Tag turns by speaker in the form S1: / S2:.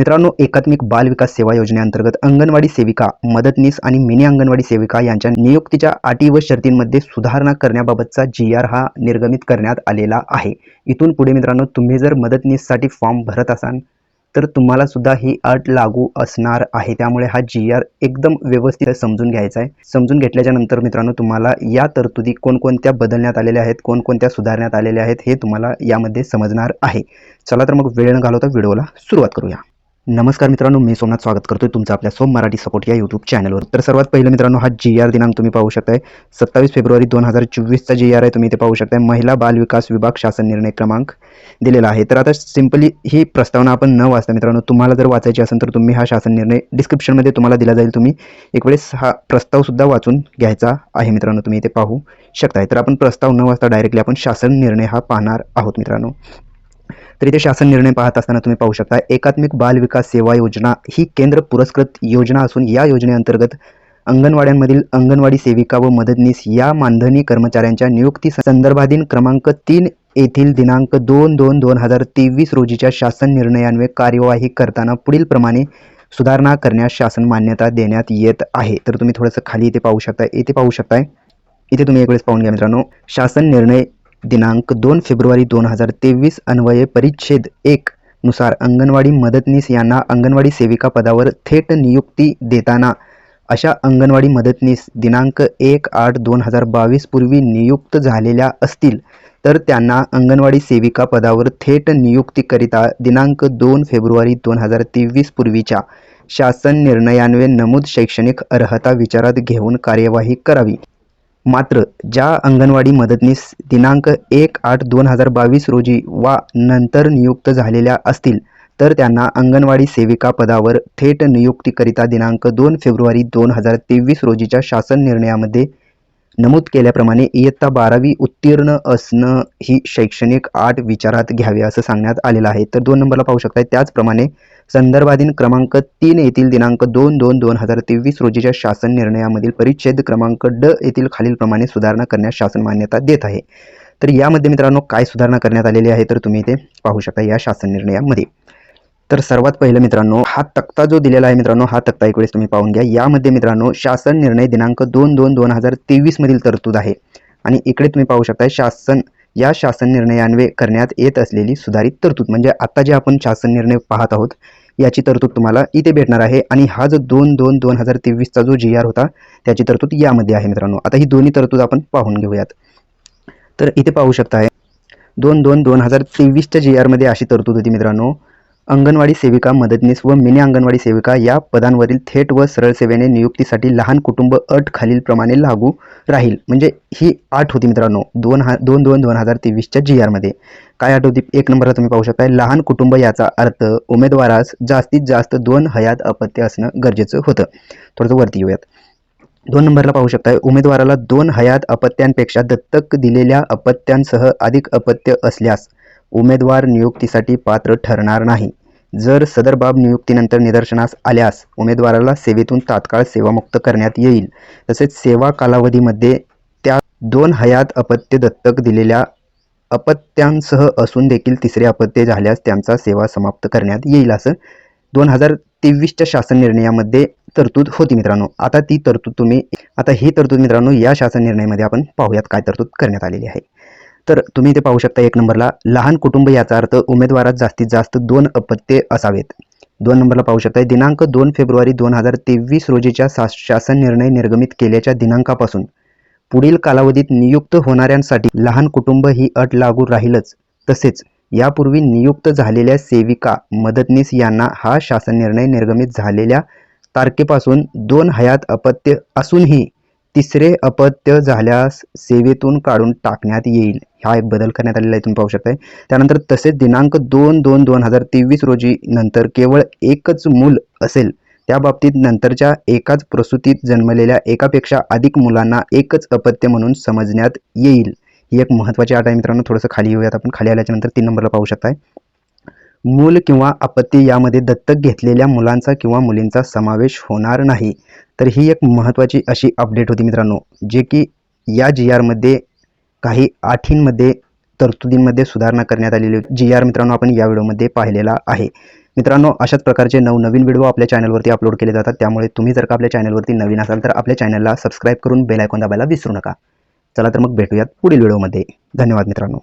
S1: मित्रांनो एकात्मिक बाल विकास सेवा योजनेअंतर्गत अंगणवाडी सेविका मदतनीस आणि मिनी अंगणवाडी सेविका यांच्या नियुक्तीच्या अटी व शर्तींमध्ये सुधारणा करण्याबाबतचा जी आर हा निर्गमित करण्यात आलेला आहे. इथून पुढे मित्रांनो तुम्ही जर मदतनीससाठी फॉर्म भरत असाल तर तुम्हाला सुद्धा ही अट लागू असणार आहे. त्यामुळे हा जी आर एकदम व्यवस्थित समजून घ्यायचा आहे. समजून घेतल्याच्या नंतर मित्रांनो तुम्हाला या तरतुदी कोणकोणत्या बदलण्यात आलेल्या आहेत कोणकोणत्या सुधारण्यात आलेल्या आहेत हे तुम्हाला यामध्ये समजणार आहे. चला तर मग वेळ न घालवता व्हिडिओला सुरुवात करूया. नमस्कार मित्रांनो मी सोमनाथ स्वागत करतोय तुमचं आपल्या सोम मराठी सपोर्ट या यूट्यूब चॅनलवर तर सर्वात पहिलं मित्रांनो हा जी आर दिनांक तुम्ही पाहू शकताय. सत्तावीस फेब्रुवारी दोन हजार चोवीसचा जी आर आहे तुम्ही इथे पाहू शकताय. महिला बाल विकास विभाग शासन निर्णय क्रमांक दिलेला आहे. तर आता सिम्पली ही प्रस्तावना आपण न वाचता मित्रांनो तुम्हाला जर वाचायची असेल तर तुम्ही हा शासन निर्णय डिस्क्रिप्शनमध्ये तुम्हाला दिला जाईल. तुम्ही एक वेळेस हा प्रस्तावसुद्धा वाचून घ्यायचा आहे मित्रांनो तुम्ही इथे पाहू शकताय. तर आपण प्रस्ताव न वाचता डायरेक्टली आपण शासन निर्णय हा पाहणार आहोत मित्रांनो. तर इथे शासन निर्णय पाहत असताना तुम्ही पाहू शकता एकात्मिक बाल विकास सेवा योजना ही केंद्र पुरस्कृत योजना असून या योजनेअंतर्गत अंगणवाड्यांमधील अंगणवाडी सेविका व मदतनीस या मानधनी कर्मचाऱ्यांच्या नियुक्ती संदर्भाधीन क्रमांक तीन येथील दिनांक दोन दोन दोन हजार तेवीस रोजीच्या शासन निर्णयान्वये कार्यवाही करताना पुढील प्रमाणे सुधारणा करण्यास शासन मान्यता देण्यात येत आहे. तर तुम्ही थोडंसं खाली इथे पाहू शकता इथे पाहू शकताय. इथे तुम्ही एक वेळेस पाहून घ्या मित्रांनो. शासन निर्णय दिनांक दोन फेब्रुवारी दोन हजार तेवीस अन्वये परिच्छेद एक नुसार अंगणवाडी मदतनीस यांना अंगणवाडी सेविका पदावर थेट नियुक्ती देताना. अशा अंगणवाडी मदतनीस दिनांक एक आठ दोन हजार बावीस पूर्वी नियुक्त झालेल्या असतील तर त्यांना अंगणवाडी सेविका पदावर थेट नियुक्तीकरिता दिनांक दोन फेब्रुवारी दोन हजार तेवीस पूर्वीच्या शासन निर्णयान्वये नमूद शैक्षणिक अर्हता विचारात घेऊन कार्यवाही करावी. मात्र ज्या अंगणवाडी मदतनीस दिनांक एक आठ दोन हजार बावीस रोजी वा नंतर नियुक्त झालेल्या असतील तर त्यांना अंगणवाडी सेविका पदावर थेट नियुक्तीकरिता दिनांक दोन फेब्रुवारी दोन हजार तेवीस रोजीच्या शासन निर्णयामध्ये नमूद केल्याप्रमाणे इयत्ता बारावी उत्तीर्ण असणं ही शैक्षणिक आट विचारात घ्यावी असं सांगण्यात आलेलं आहे. तर दोन नंबरला पाहू शकताय. त्याचप्रमाणे संदर्भाधीन क्रमांक तीन येथील दिनांक दोन दोन दोन हजार तेवीस रोजीच्या शासन निर्णयामधील परिच्छेद क्रमांक ड येथील खालीलप्रमाणे सुधारणा करण्यास शासन मान्यता देत आहे. तर यामध्ये मित्रांनो काय सुधारणा करण्यात आलेली आहे तर तुम्ही इथे पाहू शकता या शासन निर्णयामध्ये. तर सर्वात पहिलं मित्रांनो हा तक्ता जो दिलेला आहे मित्रांनो हा तक्ता एक वेळेस तुम्ही पाहून घ्या. यामध्ये मित्रांनो शासन निर्णय दिनांक दोन दोन दोन हजार तेवीसमधील तरतूद आहे. आणि इकडे तुम्ही पाहू शकता शासन या शासन निर्णयान्वये करण्यात येत असलेली सुधारित तरतूद. म्हणजे आता जे आपण शासन निर्णय पाहत आहोत याची तरतूद तुम्हाला इथे भेटणार आहे. आणि हा जो दोन दोन दोन हजार तेवीसचा जो जी आर होता त्याची तरतूद यामध्ये आहे मित्रांनो. आता ही दोन्ही तरतूद आपण पाहून घेऊयात. तर इथे पाहू शकताय दोन दोन दोन हजार तेवीसच्या जी आरमध्ये अशी तरतूद होती मित्रांनो. अंगणवाडी सेविका मदतनीस व मिनी अंगणवाडी सेविका या पदांवरील थेट व सरळ सेवेने नियुक्तीसाठी लहान कुटुंब अट खालीलप्रमाणे लागू राहील. म्हणजे ही आठ होती मित्रांनो. दोन हा दोन दोन दोन हजार तेवीसच्या जी आरमध्ये काय आठ होती? एक नंबरला तुम्ही पाहू शकता लहान कुटुंब याचा अर्थ उमेदवारास जास्तीत जास्त दोन हयात अपत्य असणं गरजेचं होतं. थोडंसं वरती येऊयात. दोन नंबरला पाहू शकताय. उमेदवाराला दोन हयात अपत्यांपेक्षा दत्तक दिलेल्या अपत्यांसह अधिक अपत्य असल्यास उमेदवार नियुक्तीसाठी पात्र ठरणार नाही. जर सदर बाब नियुक्तीनंतर निदर्शनास आल्यास उमेदवाराला सेवेतून तात्काळ सेवामुक्त करण्यात येईल. तसेच सेवा कालावधीमध्ये त्या दोन हयात अपत्य दत्तक दिलेल्या अपत्यांसह असून देखील तिसरे अपत्य झाल्यास त्यांचा सेवा समाप्त करण्यात येईल असं दोन हजार तेवीसच्या शासन निर्णयामध्ये तरतूद होती मित्रांनो. आता ती तरतूद तुम्ही आता ही तरतूद मित्रांनो या शासन निर्णयामध्ये आपण पाहूयात काय तरतूद करण्यात आलेली आहे. तर तुम्ही इथे पाहू शकता एक नंबरला लहान कुटुंब याचा अर्थ उमेदवारात जास्तीत जास्त दोन अपत्ये असावेत. दोन नंबरला पाहू शकता दिनांक दोन फेब्रुवारी दोन हजार तेवीस रोजीच्या शासन निर्णय निर्गमित केल्याच्या दिनांकापासून. पुढील कालावधीत नियुक्त होणाऱ्यांसाठी लहान कुटुंब ही अट लागू राहीलच. तसेच यापूर्वी नियुक्त झालेल्या सेविका मदतनीस यांना हा शासन निर्णय निर्गमित झालेल्या तारखेपासून दोन हयात अपत्य असूनही तिसरे अपत्य झाल्यास सेवेतून काढून टाकण्यात येईल. हा एक बदल करण्यात आलेला आहे तुम्ही पाहू शकताय. त्यानंतर तसेच दिनांक दोन दोन दोन हजार तेवीस रोजी नंतर केवळ एकच मूल असेल त्या बाबतीत नंतरच्या एकाच प्रसूतीत जन्मलेल्या एकापेक्षा अधिक मुलांना एकच अपत्य म्हणून समजण्यात येईल. ही एक महत्त्वाची आठ आहे मित्रांनो थोडंसं खाली येऊयात आपण. खाली आल्याच्यानंतर तीन नंबरला पाहू शकताय. मूल किंवा अपत्य यामध्ये दत्तक घेतलेल्या मुलांचा किंवा मुलींचा समावेश होणार नाही. तर ही एक महत्त्वाची अशी अपडेट होती मित्रांनो जे की या जी आरमध्ये काही आठींमध्ये तरतुदींमध्ये सुधारणा करण्यात आलेली जी आर मित्रांनो आपण या व्हिडिओमध्ये पाहिलेला आहे. मित्रांनो अशाच प्रकारचे नवनवीन व्हिडिओ आपल्या चॅनलवरती अपलोड केले जातात. त्यामुळे तुम्ही जर का आपल्या चॅनलवरती नवीन असाल तर आपल्या चॅनलला सबस्क्राईब करून बेल आयकॉन दाबायला विसरू नका. चला तर मग भेटूयात पुढील व्हिडिओमध्ये. धन्यवाद मित्रांनो.